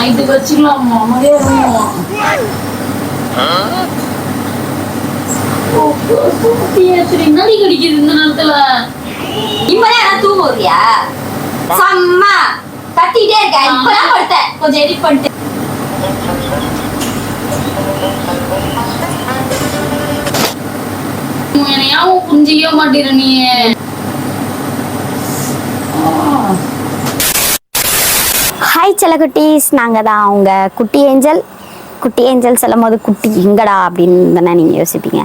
நைட்டுக்கு வச்சுக்கலாம் இருவோம் நடி கடிக்குது இந்த நேரத்துல. இப்பதான் நான் தூங்க வருவியா செம்ம. கத்திட்டே இருக்க இப்பதான் படுத்தேன். கொஞ்சம் எடிட் பண்ணிட்டு. என்னையாவும் புரிஞ்சிக்கவே மாட்டேற நீ ஹாய் செல்லக்குட்டீஸ் நாங்கள் தான் அவங்க குட்டி ஏஞ்சல். குட்டி ஏஞ்சல் சொல்லும் போது குட்டி எங்கடா அப்படின்னு தானே நீங்கள் யோசிப்பீங்க.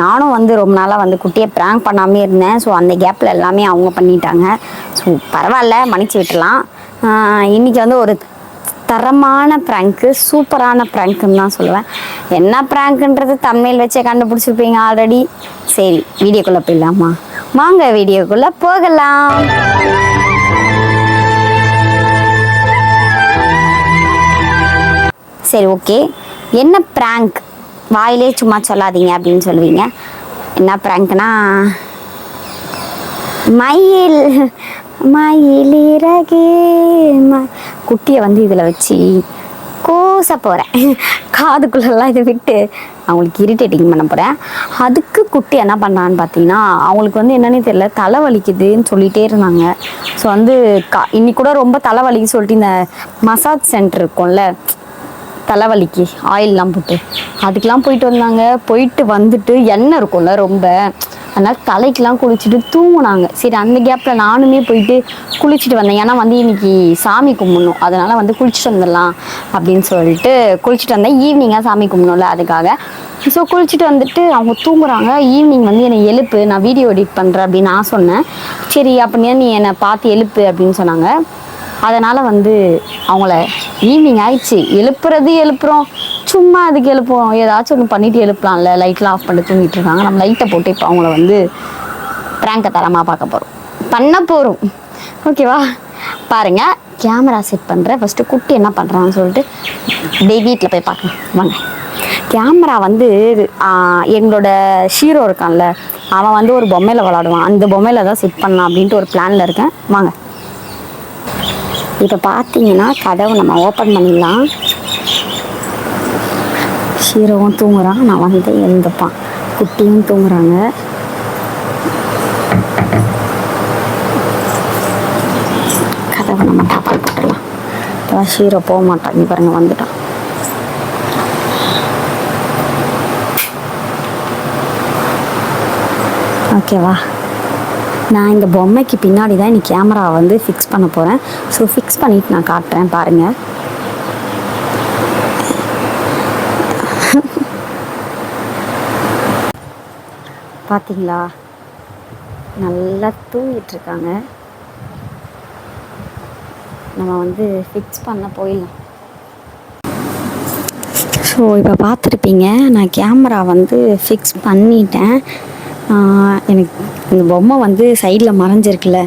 நானும் வந்து ரொம்ப நாளாக வந்து குட்டியை ப்ராங்க் பண்ணாமே இருந்தேன். ஸோ அந்த கேப்பில் எல்லாமே அவங்க பண்ணிட்டாங்க. ஸோ பரவாயில்ல மன்னிச்சு விட்டுலாம் இன்றைக்கி வந்து ஒரு தரமான ப்ராங்க்கு சூப்பரான ப்ராங்க்குன்னு தான் சொல்லுவேன். என்ன ப்ராங்க்குன்றது தமிழ் வச்சே கண்டுபிடிச்சிருப்பீங்க ஆல்ரெடி சரி வீடியோக்குள்ளே போயிடலாமா? வாங்க வீடியோக்குள்ளே போகலாம். சரி ஓகே என்ன ப்ராங்க் வாயிலே சும்மா சொல்லாதீங்க அப்படின்னு சொல்லுவீங்க. என்ன ப்ராங்க்னா மயில் மயில் ம குட்டியை வந்து இதில் வச்சு கோச போகிறேன் காதுக்குள்ளெல்லாம் இதை விட்டு அவங்களுக்கு இரிட்டேட்டிங் பண்ண போகிறேன் அதுக்கு குட்டி என்ன பண்ணான்னு பார்த்தீங்கன்னா அவங்களுக்கு வந்து என்னன்னே தெரியல தலை வலிக்குதுன்னு சொல்லிகிட்டே இருந்தாங்க. ஸோ வந்து கா இன்னி கூட ரொம்ப தலை வலிக்கு சொல்லிட்டு இந்த மசாஜ் சென்டர் இருக்கும்ல தலைவலிக்கு ஆயிலெலாம் போட்டு. அதுக்கெலாம் போயிட்டு வந்தாங்க. போயிட்டு வந்துட்டு எண்ணெய் இருக்கும்ல ரொம்ப. அதனால் தலைக்கெலாம் குளிச்சுட்டு தூங்கினாங்க. சரி அந்த கேப்பில் நானுமே போயிட்டு குளிச்சுட்டு வந்தேன். ஏன்னா வந்து இன்னைக்கு சாமி கும்பிடணும். அதனால் வந்து குளிச்சுட்டு வந்துடலாம் அப்படின்னு சொல்லிட்டு குளிச்சுட்டு வந்தேன். ஈவினிங்காக சாமி கும்பிடணும்ல அதுக்காக. ஸோ குளிச்சுட்டு வந்துட்டு அவங்க தூங்குறாங்க. ஈவினிங் வந்து என்னை எழுப்பு. நான் வீடியோ எடிட் பண்ணுறேன் அப்படின்னு நான் சொன்னேன். சரி அப்படின்னா நீ என்னை பார்த்து எழுப்பு அப்படின்னு சொன்னாங்க. அதனால் வந்து அவங்கள ஈவினிங் ஆயிடுச்சு. எழுப்புறது எழுப்புறோம். சும்மா அதுக்கு எழுப்புவோம். ஏதாச்சும் ஒன்று பண்ணிட்டு எழுப்பலாம்ல. லைட்லாம் ஆஃப் பண்ணிட்டு தூங்கிட்டு இருக்காங்க. நம்ம லைட்டை போட்டு இப்போ அவங்கள வந்து ப்ராங்கை தரமாக பார்க்க போகிறோம் பண்ண போகிறோம் ஓகேவா பாருங்க. கேமரா செட் பண்ணுறேன் ஃபஸ்ட்டு குட்டி என்ன பண்ணுறான்னு சொல்லிட்டு டே வீட்டில் போய் பார்க்கலாம். வாங்க. கேமரா வந்து எங்களோட ஷீரோ இருக்கான்ல. அவன் வந்து ஒரு பொம்மையில் விளாடுவான். அந்த பொம்மையில் தான் செட் பண்ணலாம் அப்படின்ட்டு ஒரு பிளானில் இருக்கேன். வாங்க. இப்போ பார்த்தீங்கன்னா கதவை நம்ம ஓப்பன் பண்ணிடலாம். ஷீரோவும் தூங்குறான். நான் வந்து எழுந்துப்பான். குட்டியும் தூங்குறாங்க. கதவை நம்ம டாப்பால் போட்டுடலாம் இப்போ ஷீரோ போக மாட்டான். இங்கே பாருங்க வந்துட்டான். ஓகேவா? நான் இந்த பொம்மைக்கு பின்னாடி தான் இன்னைக்கு கேமரா வந்து ஃபிக்ஸ் பண்ண போகிறேன் ஸோ ஃபிக்ஸ் பண்ணிட்டு நான் காட்டுறேன் பாருங்கள் பார்த்தீங்களா நல்லா தூங்கிட்டு இருக்காங்க. நம்ம வந்து ஃபிக்ஸ் பண்ண போயிடலாம். ஸோ இப்போ பார்த்துருப்பீங்க நான் கேமரா வந்து ஃபிக்ஸ் பண்ணிட்டேன். எனக்கு இந்த பொம்மை வந்து சைடில் மறைஞ்சிருக்குல்ல.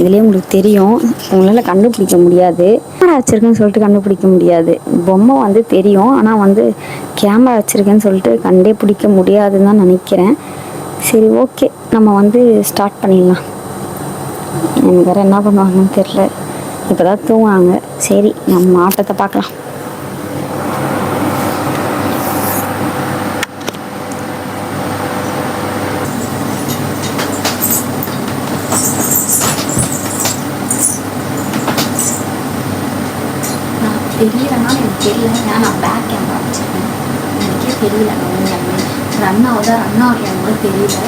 இதுலேயே உங்களுக்கு தெரியும். உங்களால் கண்டுபிடிக்க முடியாது. கேமரா வச்சுருக்கேன்னு சொல்லிட்டு கண்டுபிடிக்க முடியாது. பொம்மை வந்து தெரியும். ஆனால் வந்து கேமரா வச்சுருக்கேன்னு சொல்லிட்டு கண்டே பிடிக்க முடியாதுன்னு தான் நினைக்கிறேன். சரி ஓகே நம்ம வந்து ஸ்டார்ட் பண்ணிடலாம். எனக்கு வேறு என்ன பண்ணுவாங்கன்னு தெரில இப்போ தான் தூங்குறாங்க. சரி நம்ம ஆட்டத்தை பார்க்கலாம் நான் தெரியலன்னா எனக்கு தெரியல ஏன்னா நான் பேக் கேமரா வச்சுருக்கேன். எனக்கே தெரியல நான் உண்மையாலுமே ரன் ஆகுதா ரன் ஆகலையான்னு கூட தெரியல.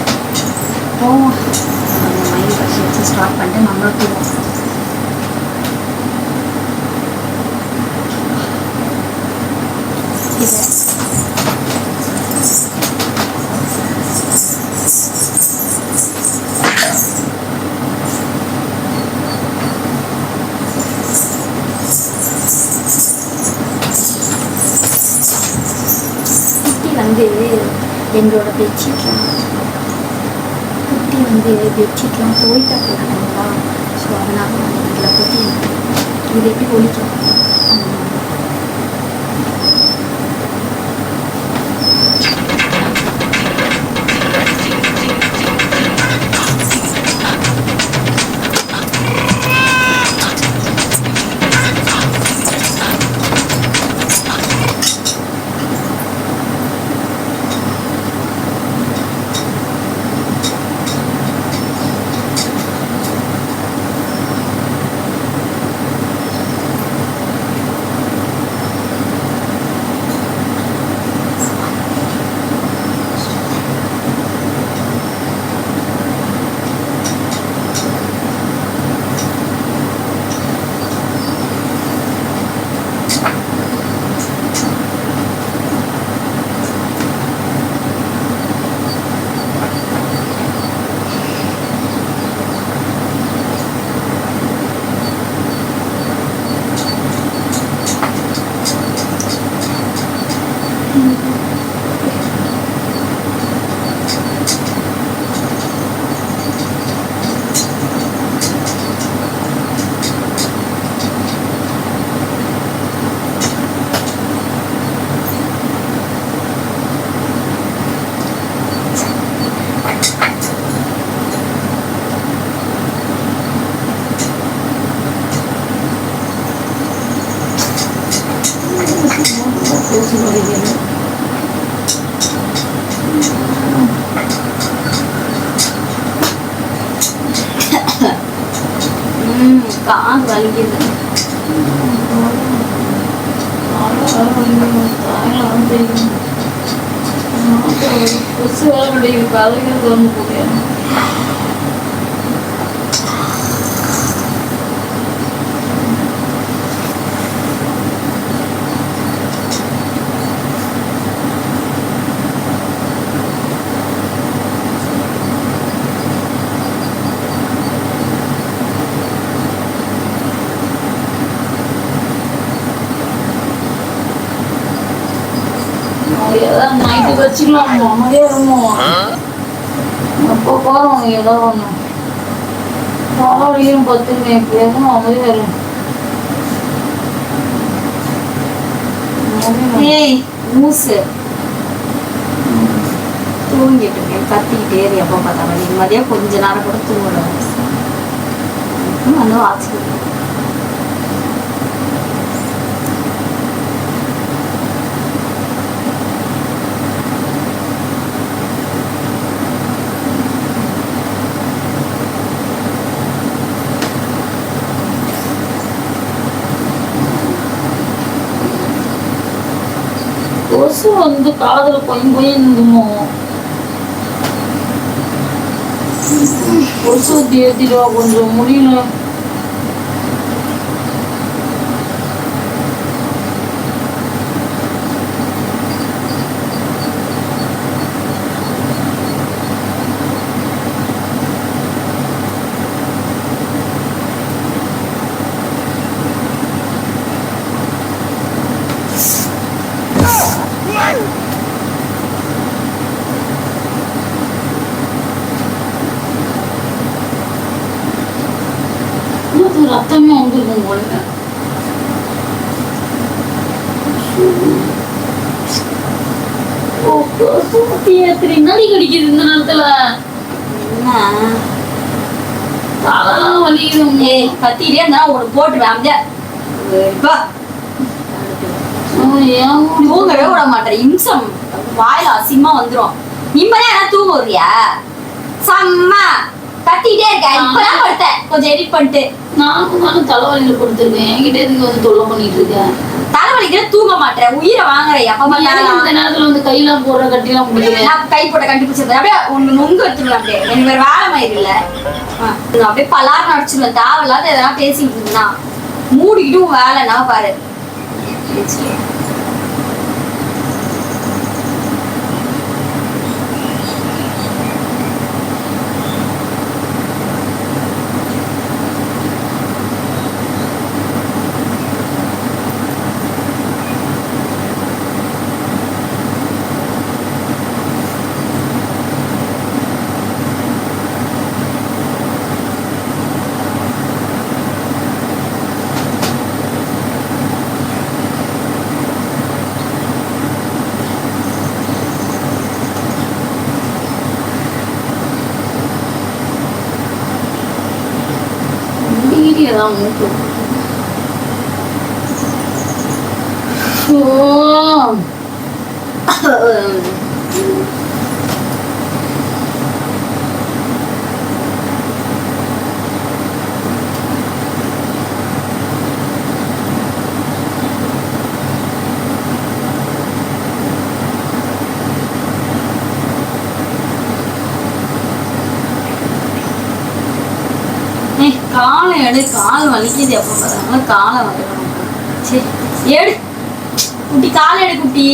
போவோம். மைண்ட் ஃபஸ்ட் வச்சு ஸ்டார்ட் பண்ணிட்டு நம்மளும் தூவோம் பெட்ஷீட்லாம் குட்டி வந்து பெட்ஷீட்லாம் துவைக்க போட்டாங்களா ஸோ அதனால் நான் இதில் குட்டி இது எப்படி ஒழிக்கும் வச்சுக்கலாமா? அமைதியாக இருமோ? அப்போ போகிறோம் ஏதோ ஒன்று காலையும் பத்துமே எப்படியாவது அமைதியாக இருக்கும் ஏய் மூசு. தூங்கிட்டு இருக்கேன். கத்திக்கிட்டே இரு எப்போ பார்த்தாலும். நிம்மதியாக கொஞ்ச நேரம் கூட தூங்கல வந்து வாசிக்கிட்டு கொசு வந்து காதுல பொய் இருந்துமோ? கொசு ஊத்தி ஏத்திடுவா கொஞ்சம் முடியல இன்னும் ரத்தமே வந்திருக்கும் போல ஓ, கொசு ஊத்தி ஏத்துறீங்க நடி கடிக்குது இந்த நேரத்துல என்ன வலிக்குது ஏய் கத்திட்டே இருந்தா உனக்கு போட்டு அமைதியா. தூங்கவே விட மாட்டேன். இம்சம். வாயில அசிங்கமா வந்துரும். நிம்மதியா என்ன தூங்க வருவியா செம்ம. கத்திட்டே இருக்க. இப்பதான் கொஞ்சம் எடிட் பண்ணிட்டு. நானும் நானும் தலைவலியில கொடுத்துருக்கேன். என்கிட்ட எதுக்கு வந்து தொல்லை பண்ணிட்டு இருக்கேன் தலைவலிக்கிற தூங்க மாட்டேன். உயிரை வாங்குற எப்ப பார்த்தாலும் நேரத்துல வந்து கையெல்லாம் போடுற கட்டிலாம் முடியல நான் கை போட்ட கண்டுபிடிச்சது அப்படியே ஒண்ணு நொங்கு எடுத்துக்கலாம் அப்படியே. எனக்கு வேற வேலை மயிர் இல்ல. அப்படியே பலார் நடிச்சிருவேன் தேவையில்லாத எதனா பேசிட்டு இருந்தா. மூடிக்கிட்டு உன் வேலை என்ன பாரு டிகிரி தான் மூட்டு ஓ ஏய், காலை எடு கால் வலிக்குது எப்ப பார்த்தாலும். காலை வலிக்கணும் சரி எடு. குட்டி காலை எடு குட்டி.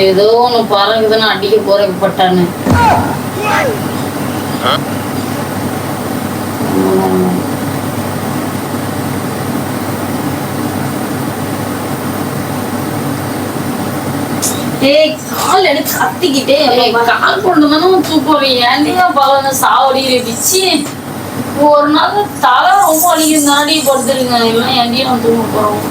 ஏதோ ஒன்று பறகுதுன்னு அடிக்க போறேன் ஏய் கால் எடுத்து கத்திக்கிட்டே கால் கொண்டு தானே தூக்கம் ஏன்டியா பலன சாவடிக்கிற பிச்சு ஒரு நாள் தலை ரொம்ப வலிக்குது நாடி படுத்துருங்க இல்லை ஏன்டியா நான் தூங்க போறோம்?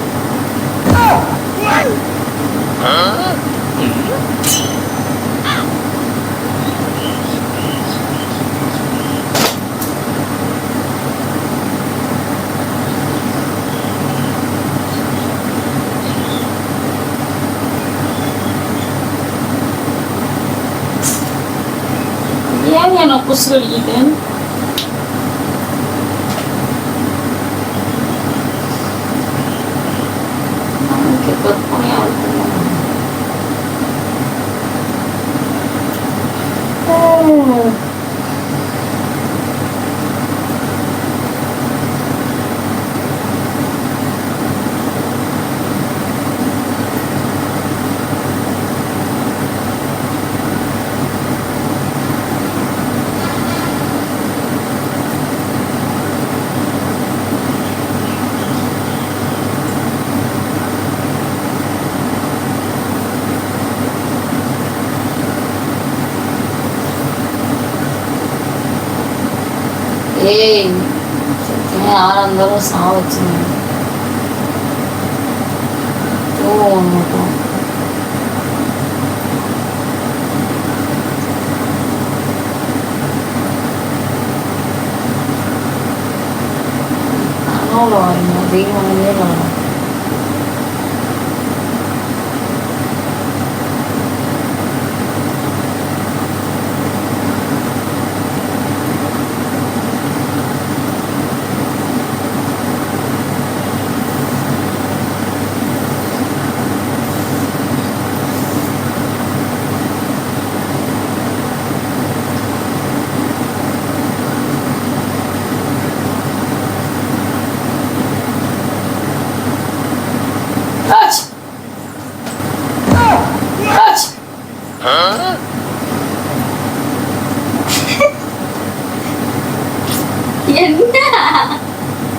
ஏன் எனக்கு குசு வலிக்குது நமக்கு கற்பனையா இருக்கும் ஏய் சத்தியமா யாரா இருந்தாலும் சா வச்சுங்க தூக்கம் மட்டும் கனவுல வரீங்க தெய்வமே வரணும் Touch!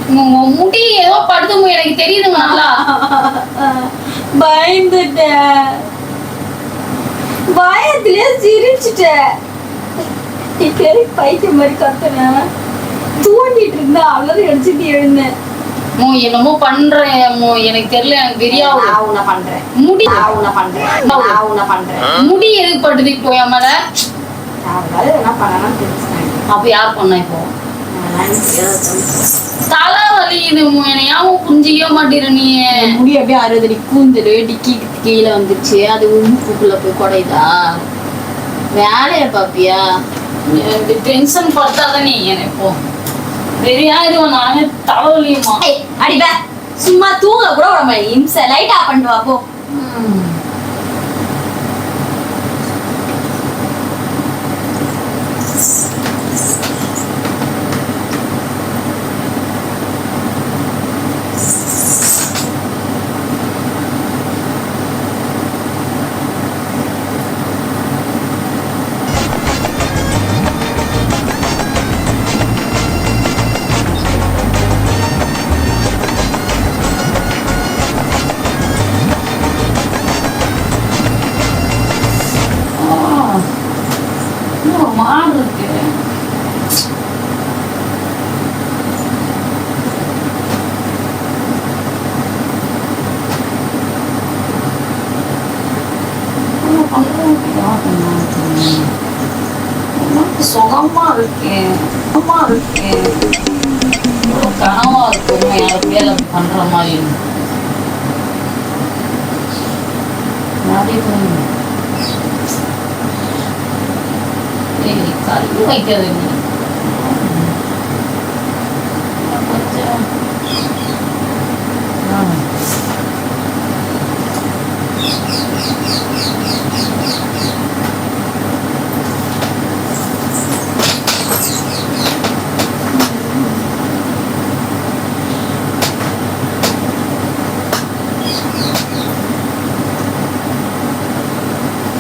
முடி ஏதோ படுத்து எனக்கு தெரியுதுங்க நல்லா. பயந்துட்டேன். பயத்திலே சிரிச்சுட்டேன். நீ பெரிய பைத்தியம் மாதிரி கத்துனேன் தூங்கிட்டு இருந்தா அவ்வளவு அடிச்சுட்டு எழுந்தேன். மோ என்னமோ பண்றேன் மோ எனக்கு தெரியல எனக்கு தெரியாது. நான் உன்னை பண்றேன். முடி உன்னை பண்றேன். உன்னை பண்றேன். முடி எதுக்கு படுது இப்போ என் மேல என்ன பண்ணலாம் அப்ப யார் பண்ணா இப்போ. தலை வலிக்குது மோ என்னை ஏன் புரிஞ்சிக்கவே மாட்டேற நீ? முடி அப்படியே அறுபது அடி டிக்கி கீழே வந்துருச்சு. அது உப்புக்குள்ள போய் குடையுதா? வேலையை பாப்பியா? டென்ஷன் படுத்தாத நீ எனக்கு தெரியாது நானே தலைவலியுமா? அடிப்ப. சும்மா தூங்க கூட விட மாட்டேன். இம்சை. லைட் ஆஃப் பண்ணிட்டு வா ஏய், கல்லு வைக்காத நீ கொஞ்சம் ஆ.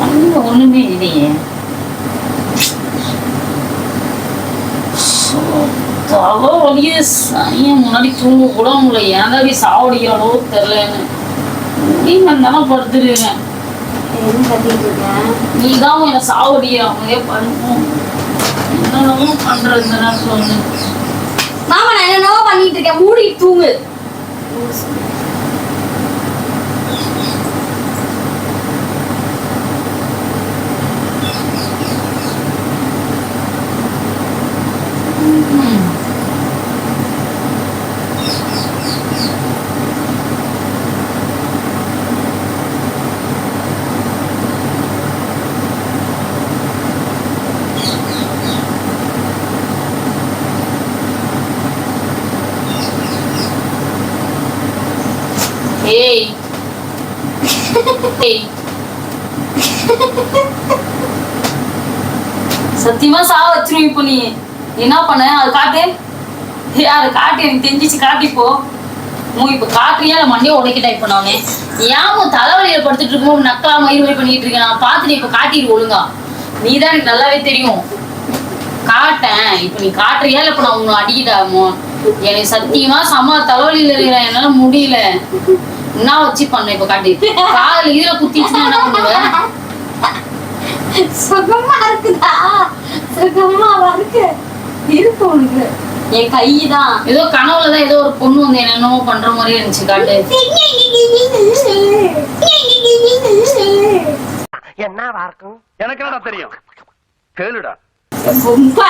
எங்க ஒண்ணுமே இல்லையே ஸோ, தலை வலியே சனிய முன்னாடி தூங்க கூட உங்களை ஏன்டாடி சாவடிக்கிறானோ தெரியலன்னு. முடியும் தானே படுத்துருக்கேன் என்ன கத்திட்டு இருக்கேன் நீ தான் என்னை சாவடிக்கிறாங்களே பண்ணுவோம் என்னென்னமோ பண்ற இந்த நேரத்தில் வந்து மாமா நான் என்னென்னவோ பண்ணிட்டு இருக்கேன். மூடி தூங்கு. ஏய் சத்தியமா சாவ வச்சிருவீங்க இப்போ நீ. என்ன பண்ண? அது காட்டு. ஏ அதை காட்டு. எனக்கு தெரிஞ்சிச்சு. காட்டிப்போ மூ இப்போ காட்டுறியா? இல்லை மண்டையை உடைக்கிட்டா இப்போ நானே? ஏன் தலைவலியில் படுத்துட்டு இருக்கும்போது நக்கலா மயிர் மாதிரி பண்ணிட்டு இருக்கேன் நான் நீ இப்போ காட்டிடு ஒழுங்கா. நீ தான் எனக்கு நல்லாவே தெரியும். காட்டேன். இப்போ நீ காட்டுறியா? இல்லை இப்போ நான் உன்னை அடிக்கிட்டாமோ எனக்கு சத்தியமா செம்ம தலைவலியில் இருக்கிறேன் என்னால முடியல. என்ன வச்சு பண்ண இப்போ காட்டி. காதுல இதுல குத்திச்சுன்னா என்ன பண்ணுவேன்? சுகமா இருக்குதா? சுகமாவா இருக்கு இருக்கு உனக்கு. என் கை தான் ஏதோ கனவுல தான் ஏதோ ஒரு பொண்ணு வந்து என்னென்னமோ பண்ற மாதிரி இருந்துச்சு காட்டு. என்னவா இருக்கும்? எனக்கு என்னடா தெரியும்? கேளுடா. ரொம்ப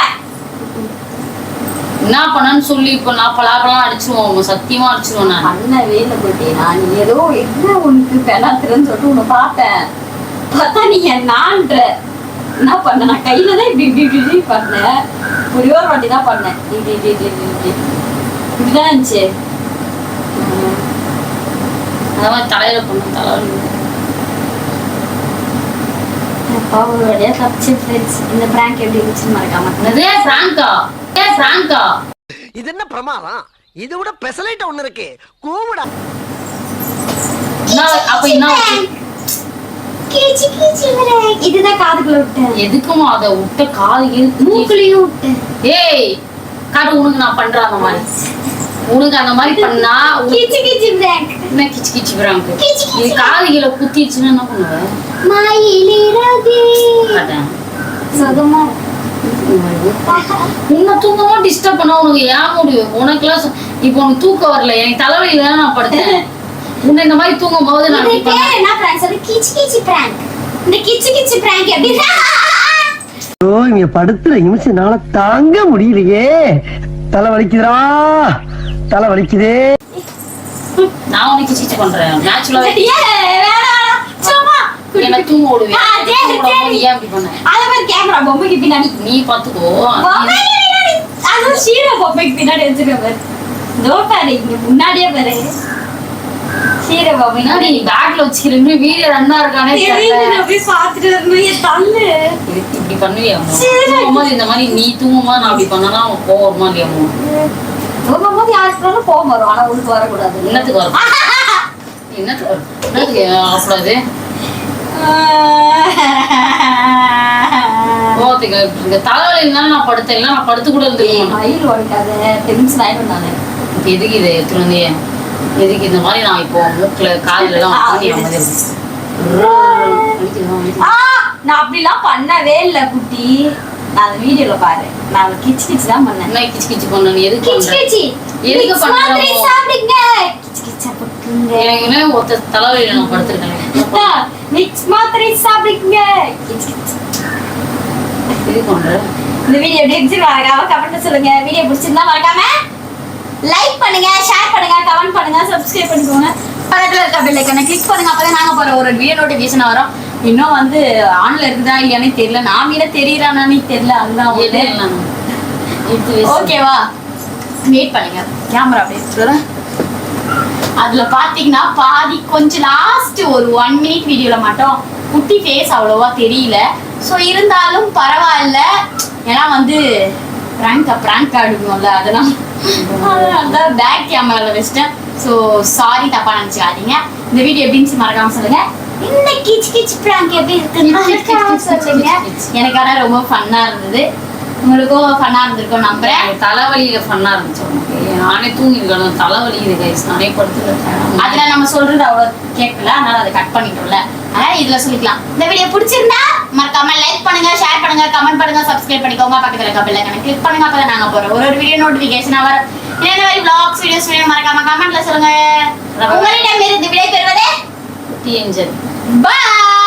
என்ன பண்ணான்னு சொல்லி இப்போ நான் பலாப்பெல்லாம் அடிச்சிருவோம் சத்தியமா அடிச்சிருவோம் நான். பண்ண வேலை போட்டி நான். ஏதோ என்ன உனக்கு பெணாத்துறன்னு சொல்லிட்டு உன்னை பார்த்தேன். பார்த்தா நீ நான்ற என்ன பண்ண? நான் கையில தான் இப்படி இப்படி இப்படி பண்ணேன். ஒரே ஒரு வாட்டி தான் பண்ணேன். இப்படி இப்படி இப்படி இப்படி இப்படி இப்படிதான் இருந்துச்சு. அந்த மாதிரி தலையில பொண்ணு தலைவலி ஒரு வழியா தப்பிச்சு இந்த பிராங்க் எப்படி இருந்துச்சுன்னு மறக்காம. பிராங்கா பிராங்கா. இது என்ன பிரமாதம்? இது விட பெசலைட் ஒண்ணு இருக்கு. கூவிடா. அப்ப என்ன. இதுதான் காதுக்குள்ள விட்டேன் எதுக்குமா அதை விட்ட? காது மூக்குலயும் விட்டேன் ஏய் காட்டு உனக்கு நான் பண்றேன் அந்த மாதிரி. உனக்கு அந்த மாதிரி பண்ணா உனக்கு கீச்சு கீச்சு பிராங்க் என்ன கிச்சு கிச்சு பிராங்க் கிச்சு கிச்சு. இது காது கீழே குத்திடுச்சுன்னா என்ன பண்ணுவேன் மயிலிறகு காட்டேன். சுகமா. உன்னை தூக்கமா டிஸ்டர்ப் பண்ணா உனக்கு ஏன் முடியும் உனக்குலாம் இப்போ உனக்கு தூக்கம் வரல. எனக்கு தலைவலியில நான் படுத்தேன் உன்னை இந்த மாதிரி தூங்கும் போது நான் என்ன prank? சொல்லு. கிச்சு கிச்சு prank. இந்த கிச்சு கிச்சு prank எப்படி? ஓ இங்க படுத்துற நிமிஷம்னால தாங்க முடியலையே. தலை வலிக்குதுடா. தலை வலிக்குதே. நான் உனக்கு கிச்சு கிச்சு பண்றேன் நேச்சுரலாவே ஏய், வேணாம், வேணாம். சும்மா என்ன தூங்க விடுவேன் சரி, சரி. ஏன் பண்ண அத மாதிரி கேமரா பொம்மைக்கு பின்னாடி நீ பாத்துக்கோ ஷீரோ பொம்மைக்கு பின்னாடி வச்சிருக்க பாரு இதோ பாரு இங்க முன்னாடியே பாரு பொம்மை முன்னாடி பேக்ல வச்சுக்கிறேன் வீடியோ ரன்னா இருக்கானே போய் பார்த்துட்டு வரணும் தள்ளு இப்படி பண்ணுவியா? சரி. தூங்கும்போது இந்த மாதிரி நீ தூங்கும்போது நான் அப்படி பண்ணனா அவன் கோவம் வருமா இல்லையா அம்மா? தூங்கும்போது யாருக்கு கோவம் வரும் ஆனா உனக்கு வரக்கூடாது என்னத்துக்கு வரும் என்னத்துக்கு வரும் என்னத்துக்கு வரக்கூடாது கோவத்துக்கு இங்க தலைவலி இருந்தாலும் நான் படுத்தேன். நான் படுத்து கூட மயில் உடைக்காத டென்ஷன் ஆயிடும் நானு எதுக்கு இதை எடுத்துட்டு எதுக்கு இந்த மாதிரி நான் இப்போ மூக்குல காதுல எல்லாம் நான் அப்படிலாம் பண்ணவே இல்ல குட்டி. நான் அந்த வீடியோல பாரு. நான் கிச்சு கிச்சு தான் பண்ணேன். என்ன கிச்சு கிச்சு பண்ண? நீ எதுக்கு கிச்சு கிச்சு எதுக்கு? மாதிரி சாப்பிடுங்க. கிச்சு கிச்சா போட்டுங்க எனக்கு என்ன ஒருத்த தலைவலியில நான் படுத்திருக்கேன். மிக்ஸ் மாத்திரை சாப்பிடுங்க. கிச்சு கிச்சு இது பண்ற? இந்த வீடியோ எப்படி இருந்துச்சு மறக்காம கமெண்ட் சொல்லுங்க. வீடியோ பிடிச்சிருந்தா மறக்காம லைக் பண்ணுங்க ஷேர் பண்ணுங்க கமெண்ட் பண்ணுங்க சப்ஸ்கிரைப் பண்ணிக்கோங்க. பக்கத்துல இருக்க பெல் ஐக்கனை கிளிக் பண்ணுங்க. அப்பதான் நாங்க போற ஒரு வீடியோ நோட்டிபிகேஷன் வரும். இன்னும் வந்து ஆன்ல இருக்குதா இல்லையானே தெரியல. நான் மீன தெரியறானே தெரியல. அதுதான். ஓகேவா வெயிட் பண்ணுங்க. கேமரா அப்படியே அதுல பாத்தீங்கன்னா பாதி கொஞ்சம் லாஸ்ட் ஒரு ஒன் மினிட் வீடியோல மட்டும் குட்டி ஃபேஸ் அவ்வளோவா தெரியல. ஸோ இருந்தாலும் பரவாயில்ல. ஏன்னா வந்து ப்ராங்க் ப்ராங்க் ஆடுவோம்ல அதெல்லாம். அதனால பேக் கேமரால வச்சிட்டேன். ஸோ சாரி தப்பா நினச்சிக்காதீங்க. இந்த வீடியோ எப்படி இருந்துச்சு மறக்காம சொல்லுங்க. இந்த கிச் கிச் ப்ராங்க் எப்படி இருக்குன்னு எனக்கு ஆனால் ரொம்ப ஃபன்னாக இருந்தது. உங்களுக்கும் ஃபன்னாக இருந்திருக்கும் நம்புறேன். தலைவலியில ஃபன்னா இருந்துச்சு உனக்கு. நானே தூங்கிருக்கணும் தலைவலி இது கைஸ் நானே படுத்துருக்கேன் அதுல நம்ம சொல்றது அவ்வளவு கேட்கல. அதனால அதை கட் பண்ணிட்டோம்ல. அதனால இதுல சொல்லிக்கலாம். இந்த வீடியோ பிடிச்சிருந்தா மறக்காம லைக் பண்ணுங்க ஷேர் பண்ணுங்க கமெண்ட் பண்ணுங்க சப்ஸ்கிரைப் பண்ணிக்கோங்க. பக்கத்துல இருக்க பெல் ஐக்கனை கிளிக் பண்ணுங்க. அப்பதான் நாங்க போறோம். ஒரு ஒரு வீடியோ நோட்டிபிகேஷன் வரும். என்ன மாதிரி vlogs வீடியோஸ் வேணும் மறக்காம கமெண்ட்ல சொல்லுங்க. உங்களிடம் இருந்து விடை பெறுவது Bye!